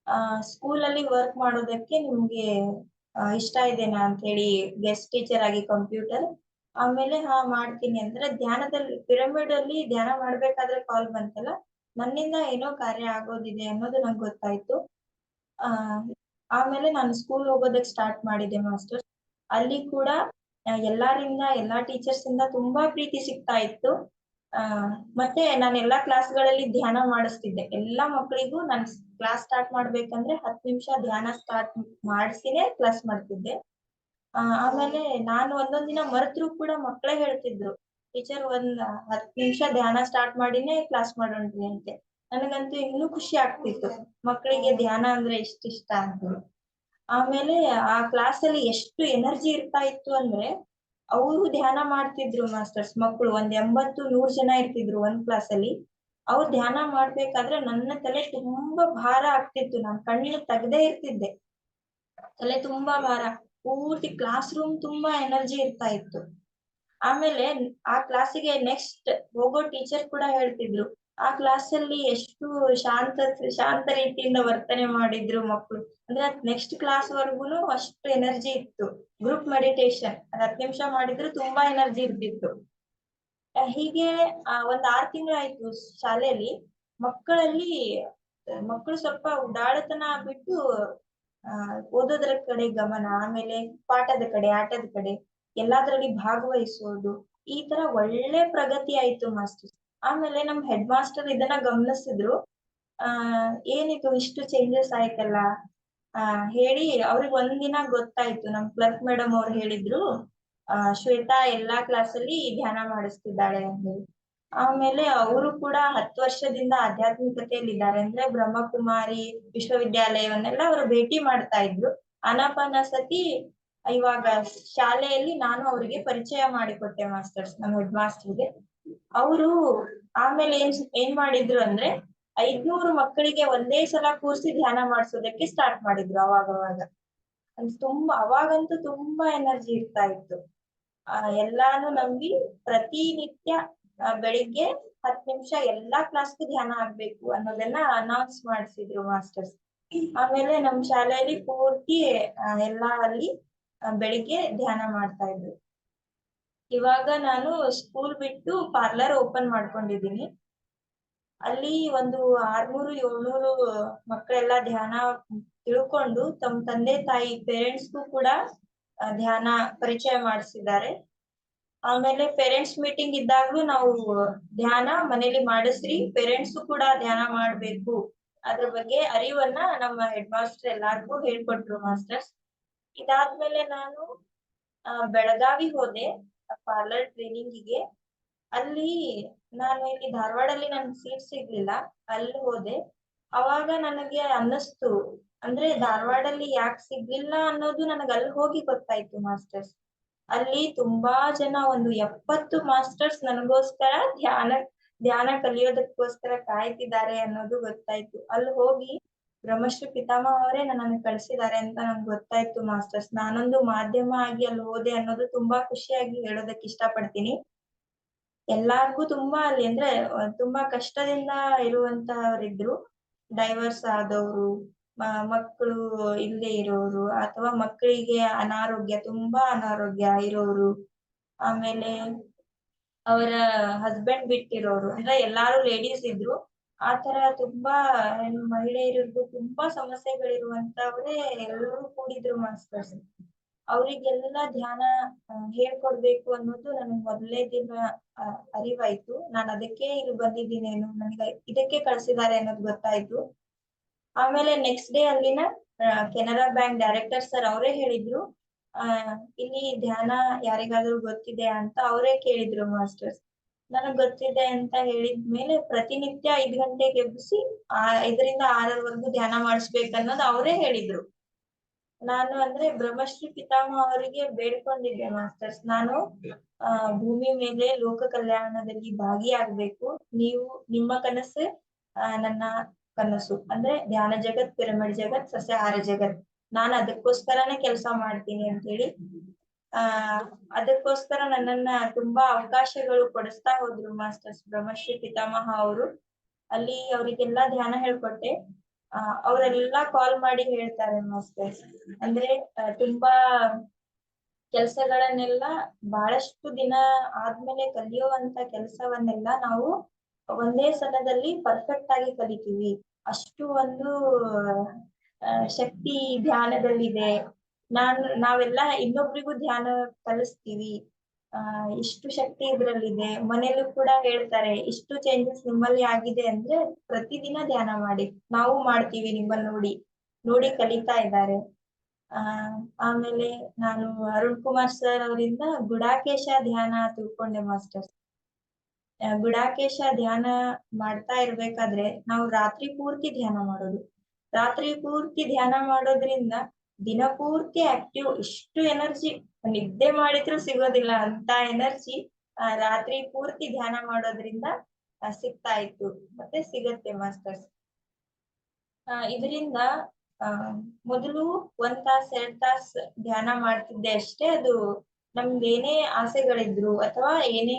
ಆ ಸ್ಕೂಲ್ ಅಲ್ಲಿ ವರ್ಕ್ ಮಾಡೋದಕ್ಕೆ ನಿಮ್ಗೆ ಇಷ್ಟ ಇದೆನಾ ಅಂತ ಹೇಳಿ ಗೆಸ್ಟ್ ಟೀಚರ್ ಆಗಿ ಕಂಪ್ಯೂಟರ್ ಆಮೇಲೆ, ಹಾ, ಮಾಡ್ತೀನಿ. ಅಂದ್ರೆ ಧ್ಯಾನದಲ್ಲಿ ಪಿರಮಿಡ್ ಅಲ್ಲಿ ಧ್ಯಾನ ಮಾಡ್ಬೇಕಾದ್ರೆ ಕಾಲ್ ಬಂತಲ್ಲ, ನನ್ನಿಂದ ಏನೋ ಕಾರ್ಯ ಆಗೋದಿದೆ ಅನ್ನೋದು ನಂಗೆ ಗೊತ್ತಾಯ್ತು. ಆ, ಆಮೇಲೆ ನಾನು ಸ್ಕೂಲ್ ಹೋಗೋದಕ್ಕೆ ಸ್ಟಾರ್ಟ್ ಮಾಡಿದೆ ಮಾಸ್ಟರ್. ಅಲ್ಲಿ ಕೂಡ ಎಲ್ಲಾರಿಂದ, ಎಲ್ಲಾ ಟೀಚರ್ಸ್ ಇಂದ ತುಂಬಾ ಪ್ರೀತಿ ಸಿಗ್ತಾ ಇತ್ತು. ಆ, ಮತ್ತೆ ನಾನು ಎಲ್ಲಾ ಕ್ಲಾಸ್ಗಳಲ್ಲಿ ಧ್ಯಾನ ಮಾಡಿಸ್ತಿದ್ದೆ. ಎಲ್ಲಾ ಮಕ್ಕಳಿಗೂ ನಾನು ಕ್ಲಾಸ್ ಸ್ಟಾರ್ಟ್ ಮಾಡ್ಬೇಕಂದ್ರೆ ಹತ್ತು ನಿಮಿಷ ಧ್ಯಾನ ಸ್ಟಾರ್ಟ್ ಮಾಡಿಸಿನೇ ಕ್ಲಾಸ್ ಮಾಡ್ತಿದ್ದೆ. ಆಮೇಲೆ ನಾನು ಒಂದೊಂದ್ ದಿನ ಮರೆತ್ರು ಕೂಡ ಮಕ್ಕಳೇ ಹೇಳ್ತಿದ್ರು ಟೀಚರ್ ಒಂದ್ ಹತ್ ನಿಮಿಷ ಧ್ಯಾನ ಸ್ಟಾರ್ಟ್ ಮಾಡಿನೇ ಕ್ಲಾಸ್ ಮಾಡೋಣ್ರಿ ಅಂತೆ. ನನಗಂತೂ ಇನ್ನೂ ಖುಷಿ ಆಗ್ತಿತ್ತು ಮಕ್ಕಳಿಗೆ ಧ್ಯಾನ ಅಂದ್ರೆ ಇಷ್ಟ ಇಷ್ಟ ಅಂತ. ಆಮೇಲೆ ಆ ಕ್ಲಾಸ್ ಅಲ್ಲಿ ಎಷ್ಟು ಎನರ್ಜಿ ಇರ್ತಾ ಇತ್ತು ಅಂದ್ರೆ, ಅವರು ಧ್ಯಾನ ಮಾಡ್ತಿದ್ರು ಮಾಸ್ಟರ್ಸ್ ಮಕ್ಕಳು ಒಂದ್ ಎಂಬತ್ತು, ನೂರ್ ಜನ ಇರ್ತಿದ್ರು ಒಂದ್ ಕ್ಲಾಸ್ ಅಲ್ಲಿ. ಅವ್ರು ಧ್ಯಾನ ಮಾಡ್ಬೇಕಾದ್ರೆ ನನ್ನ ತಲೆ ತುಂಬಾ ಭಾರ ಆಗ್ತಿತ್ತು, ನಾನ್ ಕಣ್ಣು ತೆಗ್ದೇ ಇರ್ತಿದ್ದೆ. ತಲೆ ತುಂಬಾ ಭಾರ ಪೂರ್ತಿ ಕ್ಲಾಸ್ ರೂಮ್ ತುಂಬಾ ಎನರ್ಜಿ ಇರ್ತಾ ಇತ್ತು. ಆಮೇಲೆ ಆ ಕ್ಲಾಸಿಗೆ ನೆಕ್ಸ್ಟ್ ಹೋಗೋ ಟೀಚರ್ ಕೂಡ ಹೇಳ್ತಿದ್ರು, ಆ ಕ್ಲಾಸ್ ಅಲ್ಲಿ ಎಷ್ಟು ಶಾಂತ ಶಾಂತ ರೀತಿಯಿಂದ ವರ್ತನೆ ಮಾಡಿದ್ರು ಮಕ್ಕಳು ಅಂದ್ರೆ ನೆಕ್ಸ್ಟ್ ಕ್ಲಾಸ್ ವರ್ಗುನು ಅಷ್ಟು ಎನರ್ಜಿ ಇತ್ತು. ಗ್ರೂಪ್ ಮೆಡಿಟೇಷನ್ ಹತ್ತು ನಿಮಿಷ ಮಾಡಿದ್ರು ತುಂಬಾ ಎನರ್ಜಿ ಇರ್ತಿತ್ತು. ಹೀಗೆ ಒಂದ್ ಆರ್ ತಿಂಗಳಾಯ್ತು ಶಾಲೆಯಲ್ಲಿ ಮಕ್ಕಳಲ್ಲಿ ಮಕ್ಕಳು ಸ್ವಲ್ಪ ಉಡಾಳತನ ಬಿಟ್ಟು ಆ, ಓದೋದ್ರ ಕಡೆ ಗಮನ, ಆಮೇಲೆ ಪಾಠದ ಕಡೆ, ಆಟದ ಕಡೆ ಎಲ್ಲಾದ್ರಲ್ಲಿ ಭಾಗವಹಿಸೋದು, ಈ ತರ ಒಳ್ಳೆ ಪ್ರಗತಿ ಆಯ್ತು ಮಾಸ್ಟರ್ ಆಮೇಲೆ ನಮ್ ಹೆಡ್ ಮಾಸ್ಟರ್ ಇದನ್ನ ಗಮನಿಸಿದ್ರು. ಆ ಏನಿತ್ತು ಇಷ್ಟು ಚೇಂಜಸ್ ಆಯ್ತಲ್ಲ? ಆ, ಹೇಳಿ, ಅವ್ರಿಗೆ ಒಂದಿನ ಗೊತ್ತಾಯ್ತು. ನಮ್ ಕ್ಲರ್ಕ್ ಮೇಡಮ್ ಅವ್ರು ಹೇಳಿದ್ರು, ಆ, ಶ್ವೇತಾ ಎಲ್ಲಾ ಕ್ಲಾಸ್ ಅಲ್ಲಿ ಧ್ಯಾನ ಮಾಡಿಸ್ತಿದ್ದಾಳೆ ಅಂತ ಹೇಳಿ. ಆಮೇಲೆ ಅವರು ಕೂಡ ಹತ್ತು ವರ್ಷದಿಂದ ಆಧ್ಯಾತ್ಮಿಕತೆಯಲ್ಲಿ ಇದ್ದಾರೆ ಅಂದ್ರೆ ಬ್ರಹ್ಮಕುಮಾರಿ ವಿಶ್ವವಿದ್ಯಾಲಯವನ್ನೆಲ್ಲ ಅವರು ಭೇಟಿ ಮಾಡ್ತಾ ಇದ್ರು. ಅನಾಪಾನಸತಿ ಇವಾಗ ಶಾಲೆಯಲ್ಲಿ ನಾನು ಅವರಿಗೆ ಪರಿಚಯ ಮಾಡಿಕೊಟ್ಟೆ ಮಾಸ್ಟರ್ಸ್, ನಮ್ಮ ಹೆಡ್ ಮಾಸ್ಟರ್ಗೆ. ಅವರು ಆಮೇಲೆ ಏನ್ ಏನ್ ಮಾಡಿದ್ರು ಅಂದ್ರೆ ಐದ್ನೂರು ಮಕ್ಕಳಿಗೆ ಒಂದೇ ಸಲ ಕೂರಿಸಿ ಧ್ಯಾನ ಮಾಡಿಸೋದಕ್ಕೆ ಸ್ಟಾರ್ಟ್ ಮಾಡಿದ್ರು ಅವಾಗ ಅವಾಗ ಅದ್ ತುಂಬಾ, ಅವಾಗಂತೂ ತುಂಬಾ ಎನರ್ಜಿ ಇರ್ತಾ ಇತ್ತು. ಎಲ್ಲಾನು ನಂಬಿ ಪ್ರತಿನಿತ್ಯ ಬೆಳಿಗ್ಗೆ ಹತ್ ನಿಮಿಷ ಎಲ್ಲಾ ಕ್ಲಾಸ್ಗೂ ಧ್ಯಾನ ಆಗ್ಬೇಕು ಅನ್ನೋದನ್ನ ಅನೌನ್ಸ್ ಮಾಡಿಸಿದ್ರು ಮಾಸ್ಟರ್ಸ್ ಆಮೇಲೆ ನಮ್ ಶಾಲೆಯಲ್ಲಿ ಪೂರ್ತಿ ಎಲ್ಲಾ ಅಲ್ಲಿ ಬೆಳಿಗ್ಗೆ ಧ್ಯಾನ ಮಾಡ್ತಾ ಇದ್ರು. ಇವಾಗ ನಾನು ಸ್ಕೂಲ್ ಬಿಟ್ಟು ಪಾರ್ಲರ್ ಓಪನ್ ಮಾಡ್ಕೊಂಡಿದೀನಿ ಅಲ್ಲಿ ಒಂದು ಆರ್ನೂರು, ಏಳ್ನೂರು ಮಕ್ಕಳೆಲ್ಲ ಧ್ಯಾನ ತಿಳ್ಕೊಂಡು ತಮ್ಮ ತಂದೆ ತಾಯಿ ಪೇರೆಂಟ್ಸ್ಗೂ ಕೂಡ ಧ್ಯಾನ ಪರಿಚಯ ಮಾಡಿಸಿದ್ದಾರೆ. ಆಮೇಲೆ ಪೇರೆಂಟ್ಸ್ ಮೀಟಿಂಗ್ ಇದ್ದಾಗ್ಲೂ ನಾವು ಧ್ಯಾನ ಮನೇಲಿ ಮಾಡಿಸ್ರಿ. ಪೇರೆಂಟ್ಸ್ ಕೂಡ ಧ್ಯಾನ ಮಾಡ್ಬೇಕು. ಅದ್ರ ಬಗ್ಗೆ ಅರಿವನ್ನ ನಮ್ಮ ಹೆಡ್ ಮಾಸ್ಟರ್ ಎಲ್ಲಾರ್ಗೂ ಹೇಳ್ಕೊಟ್ರು ಮಾಸ್ಟರ್ಸ್ ಇದಾದ್ಮೇಲೆ ನಾನು ಬೆಳಗಾವಿ ಹೋದೆ ಪಾರ್ಲರ್ ಟ್ರೈನಿಂಗಿಗೆ ಅಲ್ಲಿ ನಾನು ಇಲ್ಲಿ ಧಾರವಾಡಲ್ಲಿ ನನ್ ಸೀಟ್ ಸಿಗ್ಲಿಲ್ಲ. ಅಲ್ಲಿ ಹೋದೆ. ಅವಾಗ ನನಗೆ ಅನ್ನಿಸ್ತು. ಅಂದ್ರೆ ಧಾರವಾಡಲ್ಲಿ ಯಾಕೆ ಸಿಗ್ಲಿಲ್ಲ ಅನ್ನೋದು ನನಗೆ ಅಲ್ಲಿ ಹೋಗಿ ಗೊತ್ತಾಯ್ತು ಮಾಸ್ಟರ್ಸ್ ಅಲ್ಲಿ ತುಂಬಾ ಜನ ಒಂದು ಎಪ್ಪತ್ತು ಮಾಸ್ಟರ್ಸ್ ನನಗೋಸ್ಕರ ಧ್ಯಾನ ಧ್ಯಾನ ಕಲಿಯೋದಕ್ಕೋಸ್ಕರ ಕಾಯ್ತಿದ್ದಾರೆ ಅನ್ನೋದು ಗೊತ್ತಾಯ್ತು. ಅಲ್ಲಿ ಹೋಗಿ ಬ್ರಹ್ಮಶ್ರೀ ಪಿತಾಮಹ ಅವರೇ ನನ್ನನ್ನು ಕಳ್ಸಿದ್ದಾರೆ ಅಂತ ನಂಗೆ ಗೊತ್ತಾಯ್ತು ಮಾಸ್ಟರ್ಸ್. ನಾನೊಂದು ಮಾಧ್ಯಮ ಆಗಿ ಅಲ್ಲಿ ಹೋದೆ ಅನ್ನೋದು ತುಂಬಾ ಖುಷಿಯಾಗಿ ಹೇಳೋದಕ್ಕೆ ಇಷ್ಟಪಡ್ತೀನಿ. ಎಲ್ಲಾರ್ಗೂ ತುಂಬಾ ಅಲ್ಲಿ ಅಂದ್ರೆ, ತುಂಬಾ ಕಷ್ಟದಿಂದ ಇರುವಂತಹವರಿದ್ರು. ಡೈವರ್ಸ್ ಆದವರು ಮಕ್ಕಳು ಇಲ್ಲದೆ ಇರೋರು ಅಥವಾ ಮಕ್ಕಳಿಗೆ ಅನಾರೋಗ್ಯ, ತುಂಬಾ ಅನಾರೋಗ್ಯ ಇರೋರು, ಆಮೇಲೆ ಅವರ ಹಸ್ಬೆಂಡ್ ಬಿಟ್ಟಿರೋರು, ಅಂದ್ರೆ ಎಲ್ಲಾರು ಲೇಡೀಸ್ ಇದ್ರು ಆತರ ತುಂಬಾ ಮಹಿಳೆಯರಿಗೂ ತುಂಬಾ ಸಮಸ್ಯೆಗಳಿರುವಂತವ್ರೆ ಎಲ್ಲರೂ ಕೂಡಿದ್ರು ಮಾಸ್ಟರ್ಸ್ ಅವರಿಗೆಲ್ಲ ಧ್ಯಾನ ಹೇಳ್ಕೊಡ್ಬೇಕು ಅನ್ನೋದು ನನಗ್ ಮೊದಲೇ ದಿನ ಅರಿವಾಯ್ತು. ನಾನ್ ಅದಕ್ಕೆ ಇಲ್ಲಿ ಬಂದಿದ್ದೀನೇನು ನನಗೆ ಇದಕ್ಕೆ ಕಳ್ಸಿದ್ದಾರೆ ಅನ್ನೋದು ಗೊತ್ತಾಯ್ತು. ಆಮೇಲೆ ನೆಕ್ಸ್ಟ್ ಡೇ ಅಲ್ಲಿನ ಕೆನರಾ ಬ್ಯಾಂಕ್ ಡೈರೆಕ್ಟರ್ ಸರ್ ಅವರೇ ಹೇಳಿದ್ರು ಇಲ್ಲಿ ಧ್ಯಾನ ಯಾರಿಗಾದ್ರೂ ಗೊತ್ತಿದೆ ಅಂತ ಅವರೇ ಕೇಳಿದ್ರು ಮಾಸ್ಟರ್ಸ್. ನನಗ್ ಗೊತ್ತಿದೆ ಅಂತ ಹೇಳಿದ್ಮೇಲೆ ಪ್ರತಿನಿತ್ಯ ಐದ್ ಗಂಟೆಗೆ ಎಬ್ಬಿಸಿ ಐದರಿಂದ ಆರರವರೆಗೂ ಧ್ಯಾನ ಮಾಡಿಸ್ಬೇಕನ್ನೋದು ಅವರೇ ಹೇಳಿದ್ರು. ನಾನು ಅಂದ್ರೆ ಬ್ರಹ್ಮಶ್ರೀ ಪಿತಾಮಹ ಅವರಿಗೆ ಬೇಡ್ಕೊಂಡಿದ್ದೆ ಮಾಸ್ಟರ್ಸ್. ನಾನು, ಆ, ಭೂಮಿ ಮೇಲೆ ಲೋಕ ಕಲ್ಯಾಣದಲ್ಲಿ ಭಾಗಿಯಾಗ್ಬೇಕು. ನೀವು ನಿಮ್ಮ ಕನಸು ನನ್ನ ಕನಸು. ಅಂದ್ರೆ ಧ್ಯಾನ ಜಗತ್, ಪಿರಮಿಡ್ ಜಗತ್, ಸಸ್ಯಾಹಾರ ಜಗತ್. ನಾನು ಅದಕ್ಕೋಸ್ಕರನೇ ಕೆಲಸ ಮಾಡ್ತೀನಿ ಅಂತ ಹೇಳಿ ಆ, ಅದಕ್ಕೋಸ್ಕರ ನನ್ನನ್ನ ತುಂಬಾ ಅವಕಾಶಗಳು ಕೊಡಿಸ್ತಾ ಹೋದ್ರು ಮಾಸ್ಟರ್ಸ್ ಬ್ರಹ್ಮಶ್ರೀ ಪಿತಾಮಹ ಅವರು. ಅಲ್ಲಿ ಅವರಿಗೆಲ್ಲ ಧ್ಯಾನ ಹೇಳ್ಕೊಟ್ಟೆ. ಆ, ಅವರೆಲ್ಲಾ ಕಾಲ್ ಮಾಡಿ ಹೇಳ್ತಾರೆ ಮಾಸ್ಟರ್ಸ್. ಅಂದ್ರೆ ತುಂಬಾ ಕೆಲ್ಸಗಳನ್ನೆಲ್ಲ ಬಹಳಷ್ಟು ದಿನ ಆದ್ಮೇಲೆ ಕಲಿಯುವಂತ ಕೆಲಸವನ್ನೆಲ್ಲ ನಾವು ಒಂದೇ ಸಲದಲ್ಲಿ ಪರ್ಫೆಕ್ಟ್ ಆಗಿ ಕಲಿತೀವಿ. ಅಷ್ಟು ಒಂದು ಶಕ್ತಿ ಧ್ಯಾನದಲ್ಲಿದೆ. ನಾನ್, ನಾವೆಲ್ಲ ಇನ್ನೊಬ್ರಿಗೂ ಧ್ಯಾನ ಕಲಿಸ್ತೀವಿ. ಆ, ಇಷ್ಟು ಶಕ್ತಿ ಇದ್ರಲ್ಲಿದೆ. ಮನೇಲೂ ಕೂಡ ಹೇಳ್ತಾರೆ, ಇಷ್ಟು ಚೇಂಜಸ್ ನಿಮ್ಮಲ್ಲಿ ಆಗಿದೆ ಅಂದ್ರೆ ಪ್ರತಿದಿನ ಧ್ಯಾನ ಮಾಡಿ. ನಾವು ಮಾಡ್ತೀವಿ ನಿಮ್ಮನ್ನ ನೋಡಿ ನೋಡಿ ಕಲಿತಾ ಇದ್ದಾರೆ. ಆ, ಆಮೇಲೆ ನಾನು ಅರುಣ್ ಕುಮಾರ್ ಸರ್ ಅವರಿಂದ ಗುಡಾಕೇಶ ಧ್ಯಾನ ತಿಳ್ಕೊಂಡೆ ಮಾಸ್ಟರ್. ಗುಡಾಕೇಶ ಧ್ಯಾನ ಮಾಡ್ತಾ ಇರ್ಬೇಕಾದ್ರೆ ನಾವು ರಾತ್ರಿ ಪೂರ್ತಿ ಧ್ಯಾನ ಮಾಡೋದು. ರಾತ್ರಿ ಪೂರ್ತಿ ಧ್ಯಾನ ಮಾಡೋದ್ರಿಂದ ದಿನ ಪೂರ್ತಿ ಆಕ್ಟಿವ್ ಇಷ್ಟು ಎನರ್ಜಿ ನಿದ್ದೆ ಮಾಡಿದ್ರು ಸಿಗೋದಿಲ್ಲ ಅಂತ ಎನರ್ಜಿ ರಾತ್ರಿ ಪೂರ್ತಿ ಧ್ಯಾನ ಮಾಡೋದ್ರಿಂದ ಸಿಗ್ತಾ ಇತ್ತು. ಮತ್ತೆ ಸಿಗತ್ತೆ ಮಾಸ್ಟರ್ಸ್ ಇದರಿಂದ ಮೊದಲು ಒಂದ್ ತಾಸ್, ಎರಡ್ ತಾಸ್ ಧ್ಯಾನ ಮಾಡ್ತಿದ್ದೆ ಅಷ್ಟೇ. ಅದು ನಮ್ದು ಏನೇ ಆಸೆಗಳಿದ್ರು ಅಥವಾ ಏನೇ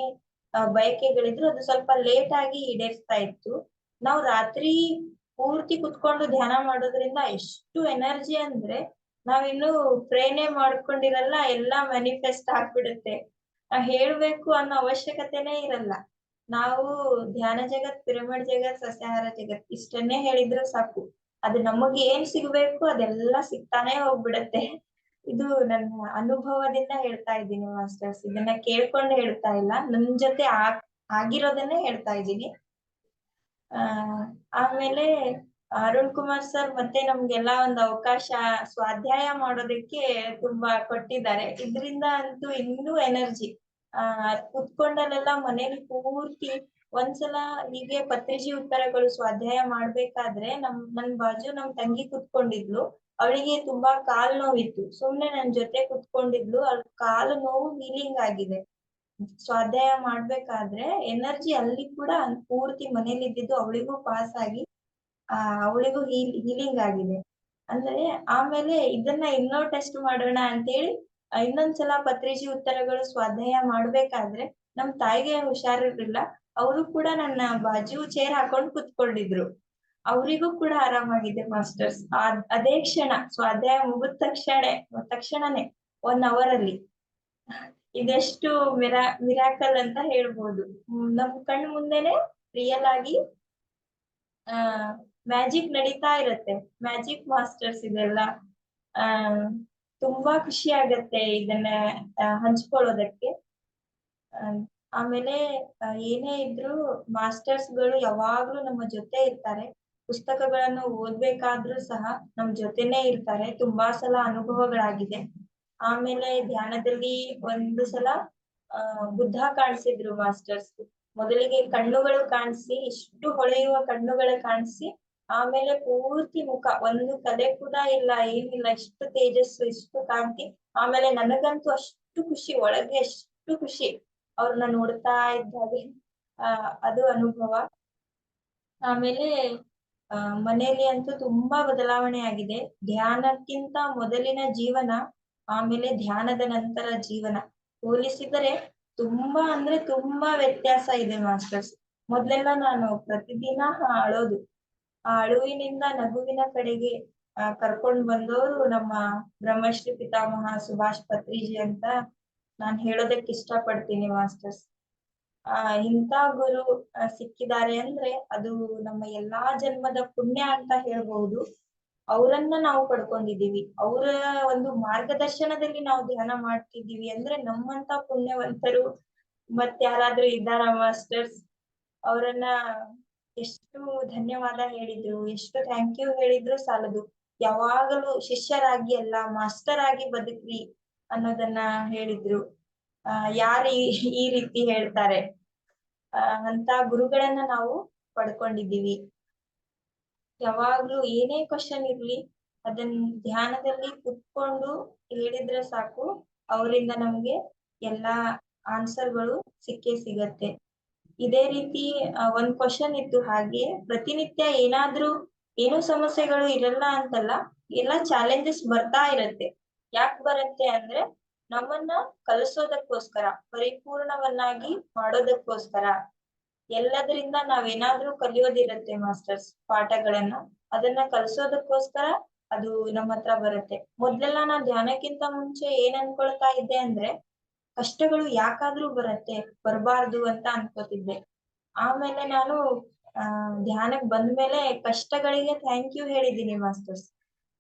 ಬಯಕೆಗಳಿದ್ರು ಅದು ಸ್ವಲ್ಪ ಲೇಟ್ ಆಗಿ ಈಡೇರಿಸ್ತಾ ಇತ್ತು. ನಾವು ರಾತ್ರಿ ಪೂರ್ತಿ ಕುತ್ಕೊಂಡು ಧ್ಯಾನ ಮಾಡೋದ್ರಿಂದ ಎಷ್ಟು ಎನರ್ಜಿ ಅಂದ್ರೆ ನಾವಿನ್ನು ಪ್ರೇರಣೆ ಮಾಡ್ಕೊಂಡಿರಲ್ಲ, ಎಲ್ಲಾ ಮ್ಯಾನಿಫೆಸ್ಟ್ ಆಗ್ಬಿಡುತ್ತೆ. ಹೇಳ್ಬೇಕು ಅನ್ನೋ ಅವಶ್ಯಕತೆನೇ ಇರಲ್ಲ. ನಾವು ಧ್ಯಾನ ಜಗತ್, ಪಿರಮಿಡ್ ಜಗತ್, ಸಸ್ಯಾಹಾರ ಜಗತ್ ಇಷ್ಟನ್ನೇ ಹೇಳಿದ್ರೆ ಸಾಕು. ಅದು ನಮಗೆ ಏನ್ ಸಿಗ್ಬೇಕು ಅದೆಲ್ಲ ಸಿಗ್ತಾನೆ ಹೋಗ್ಬಿಡತ್ತೆ. ಇದು ನನ್ನ ಅನುಭವದಿಂದ ಹೇಳ್ತಾ ಇದ್ದೀನಿ, ಮಾಸ್ಟರ್ಸ್. ಇದನ್ನ ಕೇಳ್ಕೊಂಡು ಹೇಳ್ತಾ ಇಲ್ಲ. ನನ್ ಜೊತೆ ಆಗಿರೋದನ್ನೇ ಹೇಳ್ತಾ ಇದ್ದೀನಿ. ಆ, ಆಮೇಲೆ ಅರುಣ್ ಕುಮಾರ್ ಸರ್ ಮತ್ತೆ ನಮ್ಗೆಲ್ಲ ಒಂದು ಅವಕಾಶ, ಸ್ವಾಧ್ಯಾಯ ಮಾಡೋದಕ್ಕೆ ತುಂಬಾ ಕೊಟ್ಟಿದ್ದಾರೆ. ಇದ್ರಿಂದ ಅಂತೂ ಇನ್ನೂ ಎನರ್ಜಿ. ಆ, ಕುತ್ಕೊಂಡಲ್ಲೆಲ್ಲ ಮನೇಲಿ ಪೂರ್ತಿ ಒಂದ್ಸಲ ಹೀಗೆ ಪತ್ರಿಜಿ ಉತ್ತರಗಳು ಸ್ವಾಧ್ಯಾಯ ಮಾಡ್ಬೇಕಾದ್ರೆ ನಮ್, ನನ್ ಬಾಜು ನಮ್ ತಂಗಿ ಕುತ್ಕೊಂಡಿದ್ಲು. ಅವಳಿಗೆ ತುಂಬಾ ಕಾಲ್ ನೋವಿತ್ತು. ಸುಮ್ನೆ ನನ್ ಜೊತೆ ಕುತ್ಕೊಂಡಿದ್ಲು. ಅವ್ಳ ಕಾಲು ನೋವು ಹೀಲಿಂಗ್ ಆಗಿದೆ. ಸ್ವಾಧ್ಯಾಯ ಮಾಡ್ಬೇಕಾದ್ರೆ ಎನರ್ಜಿ ಅಲ್ಲಿ ಕೂಡ ಪೂರ್ತಿ ಮನೇಲಿ ಇದ್ದಿದ್ದು ಅವಳಿಗೂ ಪಾಸ್ ಆಗಿ, ಆ, ಅವಳಿಗೂ ಹೀಲ್ ಹೀಲಿಂಗ್ ಆಗಿದೆ. ಅಂದ್ರೆ ಆಮೇಲೆ ಇದನ್ನ ಇನ್ನೂ ಟೆಸ್ಟ್ ಮಾಡೋಣ ಅಂತೇಳಿ ಹೇಳಿ ಇನ್ನೊಂದ್ಸಲ ಪತ್ರಿಜಿ ಉತ್ತರಗಳು ಸ್ವಾಧ್ಯಾಯ ಮಾಡ್ಬೇಕಾದ್ರೆ ನಮ್ ತಾಯಿಗೆ ಹುಷಾರಿರ್ಲಿಲ್ಲ. ಅವರು ಕೂಡ ನನ್ನ ಬಾಜು ಚೇರ್ ಹಾಕೊಂಡ್ ಕುತ್ಕೊಂಡಿದ್ರು. ಅವರಿಗೂ ಕೂಡ ಆರಾಮಾಗಿದೆ, ಮಾಸ್ಟರ್ಸ್. ಅದೇ ಕ್ಷಣ, ಸ್ವಾಧ್ಯಾಯ ಮುಗಿದ ತಕ್ಷಣ, ತಕ್ಷಣನೇ ಒನ್ ಅವರ್ ಅಲ್ಲಿ. ಇದೆಷ್ಟು ಮಿರಾ ಮಿರಾಕಲ್ ಅಂತ ಹೇಳ್ಬೋದು. ನಮ್ ಕಣ್ಣು ಮುಂದೆನೆ ರಿಯಲ್ ಆಗಿ, ಆ ಮ್ಯಾಜಿಕ್ ನಡೀತಾ ಇರತ್ತೆ. ಮ್ಯಾಜಿಕ್ ಮಾಸ್ಟರ್ಸ್ ಇದೆಲ್ಲ. ಆ, ತುಂಬಾ ಖುಷಿ ಆಗತ್ತೆ ಇದನ್ನ ಹಂಚ್ಕೊಳ್ಳೋದಕ್ಕೆ. ಆಮೇಲೆ ಏನೇ ಇದ್ರು ಮಾಸ್ಟರ್ಸ್ಗಳು ಯಾವಾಗ್ಲೂ ನಮ್ಮ ಜೊತೆ ಇರ್ತಾರೆ. ಪುಸ್ತಕಗಳನ್ನು ಓದ್ಬೇಕಾದ್ರೂ ಸಹ ನಮ್ ಜೊತೆನೆ ಇರ್ತಾರೆ. ತುಂಬಾ ಸಲ ಅನುಭವಗಳಾಗಿದೆ. ಆಮೇಲೆ ಧ್ಯಾನದಲ್ಲಿ ಒಂದು ಸಲ, ಆ, ಬುದ್ಧ ಕಾಣಿಸಿದ್ರು ಮಾಸ್ಟರ್ಸ್. ಮೊದಲಿಗೆ ಕಣ್ಣುಗಳು ಕಾಣಿಸಿ, ಇಷ್ಟು ಹೊಳೆಯುವ ಕಣ್ಣುಗಳು ಕಾಣಿಸಿ, ಆಮೇಲೆ ಪೂರ್ತಿ ಮುಖ, ಒಂದು ಕಲೆ ಕೂಡ ಇಲ್ಲ, ಏನಿಲ್ಲ, ಇಷ್ಟು ತೇಜಸ್ಸು, ಇಷ್ಟು ಕಾಂತಿ. ಆಮೇಲೆ ನನಗಂತೂ ಅಷ್ಟು ಖುಷಿ, ಒಳಗೆ ಅಷ್ಟು ಖುಷಿ. ಅವ್ರನ್ನ ನೋಡ್ತಾ ಇದ್ದಾಗೆ ಅದು ಅನುಭವ. ಆಮೇಲೆ ಮನೆಯಲ್ಲಿ ಅಂತೂ ತುಂಬಾ ಬದಲಾವಣೆ ಆಗಿದೆ. ಧ್ಯಾನಕ್ಕಿಂತ ಮೊದಲಿನ ಜೀವನ, ಆಮೇಲೆ ಧ್ಯಾನದ ನಂತರ ಜೀವನ ಹೋಲಿಸಿದರೆ ತುಂಬಾ ಅಂದ್ರೆ ತುಂಬಾ ವ್ಯತ್ಯಾಸ ಇದೆ ಮಾಸ್ಟರ್ಸ್. ಮೊದ್ಲೆಲ್ಲ ನಾನು ಪ್ರತಿದಿನ ಅಳೋದು. ಆ ಅಳುವಿನಿಂದ ನಗುವಿನ ಕಡೆಗೆ ಕರ್ಕೊಂಡ್ ಬಂದವರು ನಮ್ಮ ಬ್ರಹ್ಮಶ್ರೀ ಪಿತಾಮಹ ಸುಭಾಷ್ ಪತ್ರಿಜಿ ಅಂತ ನಾನ್ ಹೇಳೋದಕ್ಕೆ ಇಷ್ಟ ಪಡ್ತೀನಿ ಮಾಸ್ಟರ್ಸ್. ಇಂತ ಗುರು ಸಿಕ್ಕಿದ್ದಾರೆ ಅಂದ್ರೆ ಅದು ನಮ್ಮ ಎಲ್ಲಾ ಜನ್ಮದ ಪುಣ್ಯ ಅಂತ ಹೇಳ್ಬಹುದು ಅವರನ್ನ ನಾವು ಪಡ್ಕೊಂಡಿದೀವಿ ಅವರ ಒಂದು ಮಾರ್ಗದರ್ಶನದಲ್ಲಿ ನಾವು ಧ್ಯಾನ ಮಾಡ್ತಿದೀವಿ ಅಂದ್ರೆ ನಮ್ಮಂತ ಪುಣ್ಯವಂತರು ಮತ್ ಯಾರಾದ್ರೂ ಇದ್ದಾರಾ ಮಾಸ್ಟರ್ಸ್? ಅವರನ್ನ ಎಷ್ಟು ಧನ್ಯವಾದ ಹೇಳಿದ್ರು, ಎಷ್ಟು ಥ್ಯಾಂಕ್ ಯು ಹೇಳಿದ್ರು ಸಾಲದು. ಯಾವಾಗಲೂ ಶಿಷ್ಯರಾಗಿ ಅಲ್ಲ, ಮಾಸ್ಟರ್ ಆಗಿ ಬದುಕ್ರಿ ಅನ್ನೋದನ್ನ ಹೇಳಿದ್ರು. ಯಾರು ಈ- ರೀತಿ ಹೇಳ್ತಾರೆ? ಅಂತ ಗುರುಗಳನ್ನ ನಾವು ಪಡ್ಕೊಂಡಿದ್ದೀವಿ. ಯಾವಾಗ್ಲೂ ಏನೇ ಕ್ವಶನ್ ಇರ್ಲಿ ಅದನ್ನ ಧ್ಯಾನದಲ್ಲಿ ಕುತ್ಕೊಂಡು ಹೇಳಿದ್ರೆ ಸಾಕು, ಅವರಿಂದ ನಮ್ಗೆ ಎಲ್ಲಾ ಆನ್ಸರ್ಗಳು ಸಿಕ್ಕೇ ಸಿಗತ್ತೆ. ಇದೇ ರೀತಿ ಒಂದ್ ಕ್ವಶನ್ ಇತ್ತು ಹಾಗೆ, ಪ್ರತಿನಿತ್ಯ ಏನಾದ್ರೂ, ಏನು ಸಮಸ್ಯೆಗಳು ಇರಲ್ಲ ಅಂತಲ್ಲ, ಎಲ್ಲಾ ಚಾಲೆಂಜಸ್ ಬರ್ತಾ ಇರತ್ತೆ. ಯಾಕೆ ಬರತ್ತೆ ಅಂದ್ರೆ ನಮ್ಮನ್ನ ಕಲಿಸೋದಕ್ಕೋಸ್ಕರ, ಪರಿಪೂರ್ಣವನ್ನಾಗಿ ಮಾಡೋದಕ್ಕೋಸ್ಕರ. ಎಲ್ಲದರಿಂದ ನಾವೇನಾದ್ರೂ ಕಲಿಯೋದಿರತ್ತೆ ಮಾಸ್ಟರ್ಸ್ ಪಾಠಗಳನ್ನ, ಅದನ್ನ ಕಲಿಸೋದಕ್ಕೋಸ್ಕರ ಅದು ನಮ್ಮ ಹತ್ರ ಬರುತ್ತೆ. ಮೊದ್ಲೆಲ್ಲ ನಾ ಧ್ಯಾನಕ್ಕಿಂತ ಮುಂಚೆ ಏನ್ ಅನ್ಕೊಳ್ತಾ ಇದ್ದೆ ಅಂದ್ರೆ, ಕಷ್ಟಗಳು ಯಾಕಾದ್ರೂ ಬರತ್ತೆ, ಬರಬಾರ್ದು ಅಂತ ಅನ್ಕೋತಿದ್ದೆ. ಆಮೇಲೆ ನಾನು, ಆ, ಧ್ಯಾನಕ್ ಬಂದ್ಮೇಲೆ ಕಷ್ಟಗಳಿಗೆ ಥ್ಯಾಂಕ್ ಯು ಹೇಳಿದ್ದೀನಿ ಮಾಸ್ಟರ್ಸ್.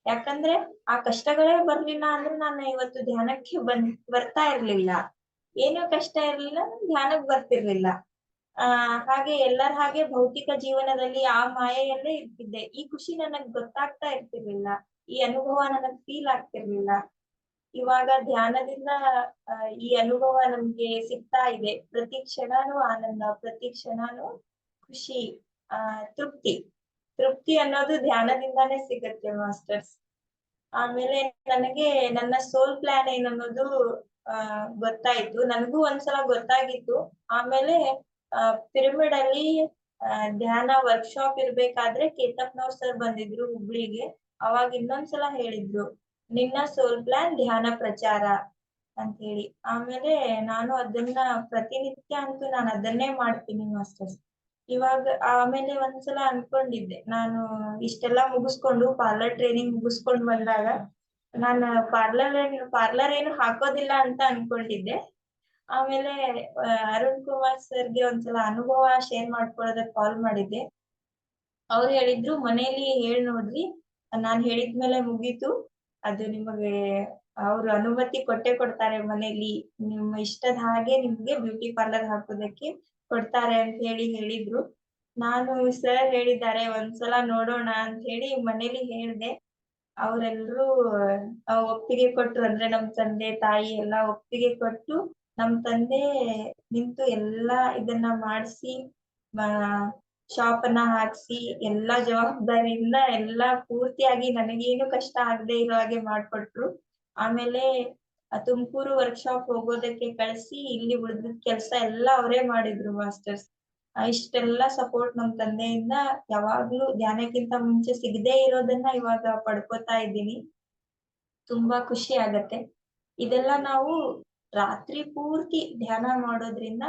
ಯಾಕಂದ್ರೆ ಆ ಕಷ್ಟಗಳೇ ಬರ್ಲಿಲ್ಲ ಅಂದ್ರೆ ನಾನು ಇವತ್ತು ಧ್ಯಾನಕ್ಕೆ ಬಂದ್, ಬರ್ತಾ ಇರ್ಲಿಲ್ಲ. ಏನು ಕಷ್ಟ ಇರ್ಲಿಲ್ಲ, ಧ್ಯಾನಕ್ಕೆ ಧ್ಯಾನಕ್ ಬರ್ತಿರ್ಲಿಲ್ಲ. ಆ, ಹಾಗೆ ಎಲ್ಲರ ಹಾಗೆ ಭೌತಿಕ ಜೀವನದಲ್ಲಿ ಆ ಮಾಯೆಯಲ್ಲೇ ಇರ್ತಿದ್ದೆ. ಈ ಖುಷಿ ನನಗ್ ಗೊತ್ತಾಗ್ತಾ ಇರ್ತಿರ್ಲಿಲ್ಲ. ಈ ಅನುಭವ ನನಗ್ ಫೀಲ್ ಆಗ್ತಿರ್ಲಿಲ್ಲ. ಇವಾಗ ಧ್ಯಾನದಿಂದ ಈ ಅನುಭವ ನಮ್ಗೆ ಸಿಗ್ತಾ ಇದೆ. ಪ್ರತಿ ಕ್ಷಣಾನು ಆನಂದ, ಪ್ರತಿ ಕ್ಷಣಾನು ಖುಷಿ, ಆ, ತೃಪ್ತಿ. ತೃಪ್ತಿ ಅನ್ನೋದು ಧ್ಯಾನದಿಂದಾನೇ ಸಿಗತ್ತೆ, ಮಾಸ್ಟರ್ಸ್. ಆಮೇಲೆ ನನಗೆ ನನ್ನ ಸೋಲ್ ಪ್ಲಾನ್ ಏನನ್ನೋದು, ಆ, ಗೊತ್ತಾಯ್ತು. ನನಗೂ ಒಂದ್ಸಲ ಗೊತ್ತಾಗಿತ್ತು. ಆಮೇಲೆ ಪಿರಮಿಡ್ ಅಲ್ಲಿ ಧ್ಯಾನ ವರ್ಕ್ಶಾಪ್ ಇರ್ಬೇಕಾದ್ರೆ ಕೇತಪ್ನವ್ರ ಸರ್ ಬಂದಿದ್ರು ಹುಬ್ಳಿಗೆ. ಅವಾಗ ಇನ್ನೊಂದ್ಸಲ ಹೇಳಿದ್ರು, ನಿನ್ನ ಸೋಲ್ ಪ್ಲಾನ್ ಧ್ಯಾನ ಪ್ರಚಾರ ಅಂತ ಹೇಳಿ ಆಮೇಲೆ ನಾನು ಅದನ್ನ ಪ್ರತಿನಿತ್ಯ ಅಂತೂ ನಾನು ಅದನ್ನೇ ಮಾಡ್ತೀನಿ, ಮಾಸ್ಟರ್ಸ್. ಇವಾಗ ಆಮೇಲೆ ಒಂದ್ಸಲ ಅನ್ಕೊಂಡಿದ್ದೆ. ನಾನು ಇಷ್ಟೆಲ್ಲಾ ಮುಗಿಸ್ಕೊಂಡು ಪಾರ್ಲರ್ ಟ್ರೈನಿಂಗ್ ಮುಗಿಸ್ಕೊಂಡ್ ಬಂದಾಗ ನಾನು ಪಾರ್ಲರ್ ಪಾರ್ಲರ್ ಏನು ಹಾಕೋದಿಲ್ಲ ಅಂತ ಅನ್ಕೊಂಡಿದ್ದೆ. ಆಮೇಲೆ ಅರುಣ್ ಕುಮಾರ್ ಸರ್ಗೆ ಒಂದ್ಸಲ ಅನುಭವ ಶೇರ್ ಮಾಡ್ಕೊಳ್ಳೋದಕ್ಕೆ ಕಾಲ್ ಮಾಡಿದ್ದೆ. ಅವ್ರು ಹೇಳಿದ್ರು, ಮನೇಲಿ ಹೇಳ್ ನೋಡ್ರಿ. ನಾನ್ ಹೇಳಿದ್ಮೇಲೆ ಮುಗೀತು. ಅದು ನಿಮಗೆ, ಅವ್ರು ಅನುಮತಿ ಕೊಟ್ಟೆ ಕೊಡ್ತಾರೆ ಮನೇಲಿ. ನಿಮ್ಮ ಇಷ್ಟದ ಹಾಗೆ ನಿಮ್ಗೆ ಬ್ಯೂಟಿ ಪಾರ್ಲರ್ ಹಾಕೋದಕ್ಕೆ ಕೊಡ್ತಾರೆ ಅಂತ ಹೇಳಿ ಹೇಳಿದ್ರು. ನಾನು ಸರ್ ಹೇಳಿದ್ದಾರೆ, ಒಂದ್ಸಲ ನೋಡೋಣ ಅಂತ ಹೇಳಿ ಮನೇಲಿ ಹೇಳ್ದೆ. ಅವರೆಲ್ಲರೂ ಒಪ್ಪಿಗೆ ಕೊಟ್ರು. ಅಂದ್ರೆ ನಮ್ ತಂದೆ, ತಾಯಿ ಎಲ್ಲ ಒಪ್ಪಿಗೆ ಕೊಟ್ಟು ನಮ್ ತಂದೆ ನಿಂತು ಎಲ್ಲಾ ಇದನ್ನ ಮಾಡಿಸಿ ಶಾಪ್ ಅನ್ನ ಹಾಕ್ಸಿ, ಎಲ್ಲಾ ಜವಾಬ್ದಾರಿಯಿಂದ ಎಲ್ಲಾ ಪೂರ್ತಿಯಾಗಿ ನನಗೇನು ಕಷ್ಟ ಆಗದೆ ಇರೋ ಹಾಗೆ ಮಾಡ್ಕೊಟ್ರು. ಆಮೇಲೆ ತುಮಕೂರು ವರ್ಕ್ಶಾಪ್ ಹೋಗೋದಕ್ಕೆ ಕಳಿಸಿ, ಇಲ್ಲಿ ಉಳಿದ ಕೆಲಸ ಎಲ್ಲ ಅವರೇ ಮಾಡಿದ್ರು ಮಾಸ್ಟರ್ಸ್ ಇಷ್ಟೆಲ್ಲ ಸಪೋರ್ಟ್ ನಮ್ ತಂದೆಯಿಂದ ಯಾವಾಗ್ಲೂ ಧ್ಯಾನಕ್ಕಿಂತ ಮುಂಚೆ ಸಿಗದೇ ಇರೋದನ್ನ ಇವಾಗ ಪಡ್ಕೋತಾ ಇದ್ದೀನಿ. ತುಂಬಾ ಖುಷಿ ಆಗತ್ತೆ. ಇದೆಲ್ಲ ನಾವು ರಾತ್ರಿ ಪೂರ್ತಿ ಧ್ಯಾನ ಮಾಡೋದ್ರಿಂದ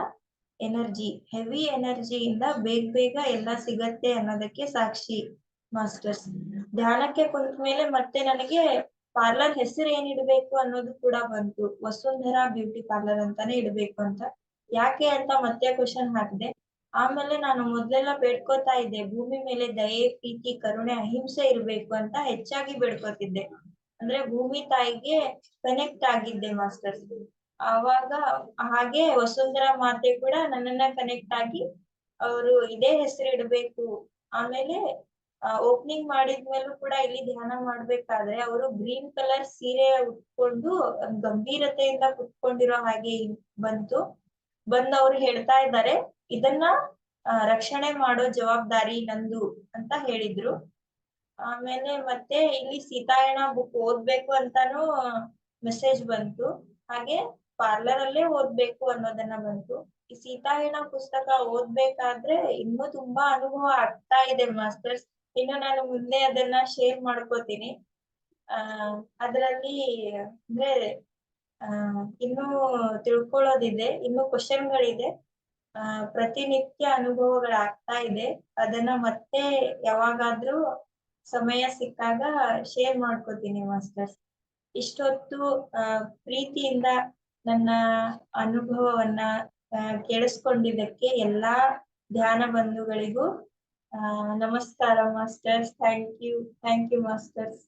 ಎನರ್ಜಿ, ಹೆವಿ ಎನರ್ಜಿಯಿಂದ ಬೇಗ ಬೇಗ ಎಲ್ಲ ಸಿಗತ್ತೆ ಅನ್ನೋದಕ್ಕೆ ಸಾಕ್ಷಿ ಮಾಸ್ಟರ್ಸ್ ಧ್ಯಾನಕ್ಕೆ ಕುಂತ ಮೇಲೆ ಮತ್ತೆ ನನಗೆ ಪಾರ್ಲರ್ ಹೆಸರು ಏನ್ ಇಡಬೇಕು ಅನ್ನೋದು ಕೂಡ ಬಂತು. ವಸುಂಧರಾ ಬ್ಯೂಟಿ ಪಾರ್ಲರ್ ಅಂತಾನೆ ಇಡಬೇಕು ಅಂತ. ಯಾಕೆ ಅಂತ ಮತ್ತೆ ಕ್ವಶನ್ ಹಾಕಿದೆ. ಆಮೇಲೆ ನಾನು ಮೊದ್ಲೆಲ್ಲ ಬೇಡ್ಕೋತಾ ಇದ್ದೆ. ಭೂಮಿ ಮೇಲೆ ದಯೆ, ಪ್ರೀತಿ, ಕರುಣೆ, ಅಹಿಂಸೆ ಇರ್ಬೇಕು ಅಂತ ಹೆಚ್ಚಾಗಿ ಬೇಡ್ಕೋತಿದ್ದೆ. ಅಂದ್ರೆ ಭೂಮಿ ತಾಯಿಗೆ ಕನೆಕ್ಟ್ ಆಗಿದ್ದೆ ಮಾಸ್ಟರ್ಸ್ ಅವಾಗ ಹಾಗೆ ವಸುಂಧರಾ ಮಾತೆ ಕೂಡ ನನ್ನನ್ನ ಕನೆಕ್ಟ್ ಆಗಿ ಅವರು ಇದೇ ಹೆಸರು ಇಡಬೇಕು. ಆಮೇಲೆ ಓಪನಿಂಗ್ ಮಾಡಿದ್ಮೇಲೂ ಕೂಡ ಇಲ್ಲಿ ಧ್ಯಾನ ಮಾಡ್ಬೇಕಾದ್ರೆ ಅವರು ಗ್ರೀನ್ ಕಲರ್ ಸೀರೆ ಉಟ್ಕೊಂಡು, ಗಂಭೀರತೆಯಿಂದ ಕುತ್ಕೊಂಡಿರೋ ಹಾಗೆ ಬಂತು. ಬಂದ್ ಅವ್ರು ಹೇಳ್ತಾ ಇದ್ದಾರೆ, ಇದನ್ನ ರಕ್ಷಣೆ ಮಾಡೋ ಜವಾಬ್ದಾರಿ ನಂದು ಅಂತ ಹೇಳಿದ್ರು. ಆಮೇಲೆ ಮತ್ತೆ ಇಲ್ಲಿ ಸೀತಾಯಣ ಬುಕ್ ಓದ್ಬೇಕು ಅಂತಾನು ಮೆಸೇಜ್ ಬಂತು. ಹಾಗೆ ಪಾರ್ಲರ್ ಅಲ್ಲೇ ಓದ್ಬೇಕು ಅನ್ನೋದನ್ನ ಬಂತು. ಈ ಸೀತಾಯಣ ಪುಸ್ತಕ ಓದ್ಬೇಕಾದ್ರೆ ಇನ್ನೂ ತುಂಬಾ ಅನುಭವ ಆಗ್ತಾ ಇದೆ ಮಾಸ್ಟರ್ಸ್. ಇನ್ನು ನಾನು ಮುಂದೆ ಅದನ್ನ ಶೇರ್ ಮಾಡ್ಕೋತೀನಿ. ಆ, ಅದ್ರಲ್ಲಿ ಅಂದ್ರೆ, ಆ, ಇನ್ನೂ ತಿಳ್ಕೊಳ್ಳೋದಿದೆ, ಇನ್ನೂ ಕ್ವಶನ್ಗಳಿದೆ ಆ, ಪ್ರತಿನಿತ್ಯ ಅನುಭವಗಳಾಗ್ತಾ ಇದೆ. ಅದನ್ನ ಮತ್ತೆ ಯಾವಾಗಾದ್ರೂ ಸಮಯ ಸಿಕ್ಕಾಗ ಶೇರ್ ಮಾಡ್ಕೋತೀನಿ ಮಾಸ್ಟರ್ಸ್ ಇಷ್ಟೊತ್ತು ಪ್ರೀತಿಯಿಂದ ನನ್ನ ಅನುಭವವನ್ನ ಕೇಳಿಸ್ಕೊಂಡಿದ್ದಕ್ಕೆ ಎಲ್ಲಾ ಧ್ಯಾನ ಬಂಧುಗಳಿಗೂ Uh, namaskaram, masters. Thank you. Thank you, masters.